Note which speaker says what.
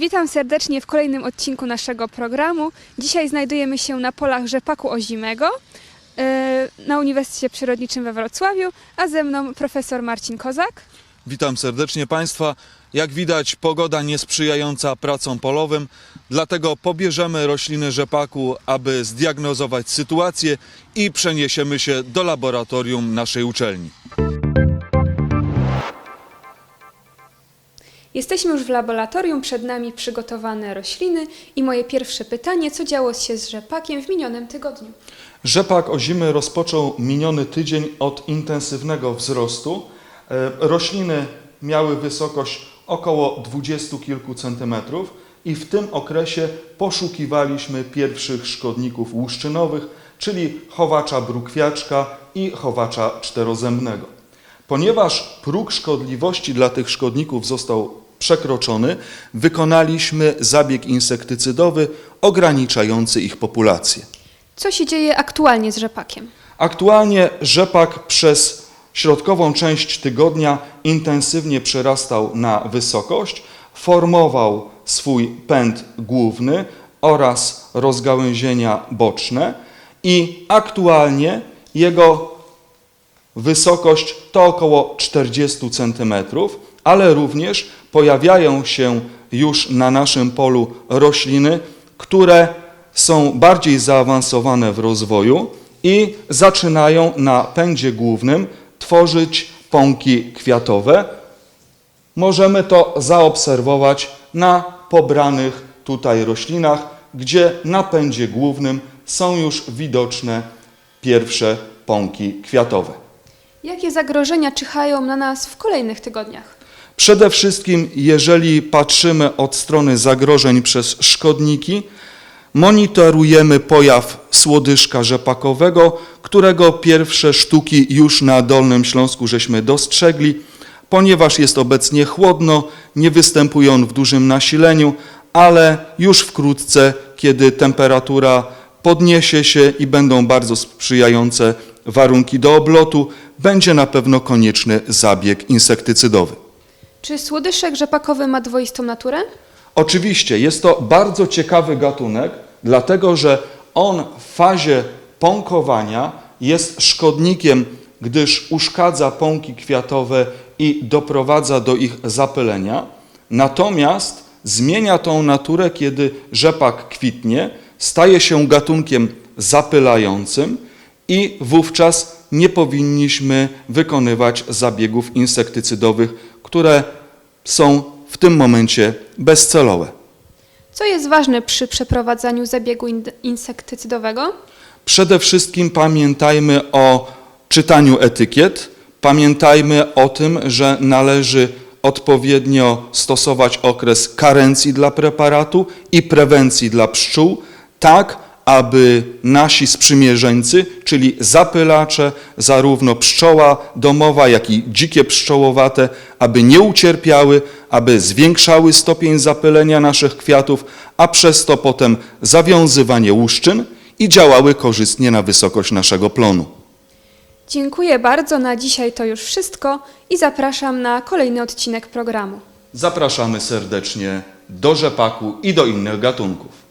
Speaker 1: Witam serdecznie w kolejnym odcinku naszego programu. Dzisiaj znajdujemy się na polach rzepaku ozimego e, na Uniwersytecie Przyrodniczym we Wrocławiu, a ze mną profesor Marcin Kozak.
Speaker 2: Witam serdecznie Państwa. Jak widać, pogoda niesprzyjająca pracom polowym, dlatego pobierzemy rośliny rzepaku, aby zdiagnozować sytuację i przeniesiemy się do laboratorium naszej uczelni.
Speaker 1: Jesteśmy już w laboratorium, przed nami przygotowane rośliny i moje pierwsze pytanie, co działo się z rzepakiem w minionym tygodniu?
Speaker 2: Rzepak ozimy rozpoczął miniony tydzień od intensywnego wzrostu. E, Rośliny miały wysokość około dwudziestu kilku centymetrów i w tym okresie poszukiwaliśmy pierwszych szkodników łuszczynowych, czyli chowacza brukwiaczka i chowacza czterozębnego. Ponieważ próg szkodliwości dla tych szkodników został przekroczony, wykonaliśmy zabieg insektycydowy ograniczający ich populację.
Speaker 1: Co się dzieje aktualnie z rzepakiem?
Speaker 2: Aktualnie rzepak przez środkową część tygodnia intensywnie przerastał na wysokość, formował swój pęd główny oraz rozgałęzienia boczne i aktualnie jego wysokość to około 40 cm, ale również pojawiają się już na naszym polu rośliny, które są bardziej zaawansowane w rozwoju i zaczynają na pędzie głównym tworzyć pąki kwiatowe. Możemy to zaobserwować na pobranych tutaj roślinach, gdzie na pędzie głównym są już widoczne pierwsze pąki kwiatowe.
Speaker 1: Jakie zagrożenia czyhają na nas w kolejnych tygodniach?
Speaker 2: Przede wszystkim, jeżeli patrzymy od strony zagrożeń przez szkodniki, monitorujemy pojaw słodyżka rzepakowego, którego pierwsze sztuki już na Dolnym Śląsku żeśmy dostrzegli. Ponieważ jest obecnie chłodno, nie występuje on w dużym nasileniu, ale już wkrótce, kiedy temperatura podniesie się i będą bardzo sprzyjające warunki do oblotu, będzie na pewno konieczny zabieg insektycydowy.
Speaker 1: Czy słodyszek rzepakowy ma dwoistą naturę?
Speaker 2: Oczywiście jest to bardzo ciekawy gatunek, dlatego że on w fazie pąkowania jest szkodnikiem, gdyż uszkadza pąki kwiatowe i doprowadza do ich zapylenia. Natomiast zmienia tą naturę, kiedy rzepak kwitnie, staje się gatunkiem zapylającym i wówczas nie powinniśmy wykonywać zabiegów insektycydowych, które są w tym momencie bezcelowe.
Speaker 1: Co jest ważne przy przeprowadzaniu zabiegu in- insektycydowego?
Speaker 2: Przede wszystkim pamiętajmy o czytaniu etykiet, pamiętajmy o tym, że należy odpowiednio stosować okres karencji dla preparatu i prewencji dla pszczół, tak aby nasi sprzymierzeńcy, czyli zapylacze, zarówno pszczoła domowa, jak i dzikie pszczołowate, aby nie ucierpiały, aby zwiększały stopień zapylenia naszych kwiatów, a przez to potem zawiązywanie łuszczyn i działały korzystnie na wysokość naszego plonu.
Speaker 1: Dziękuję bardzo, na dzisiaj to już wszystko i zapraszam na kolejny odcinek programu.
Speaker 2: Zapraszamy serdecznie do rzepaku i do innych gatunków.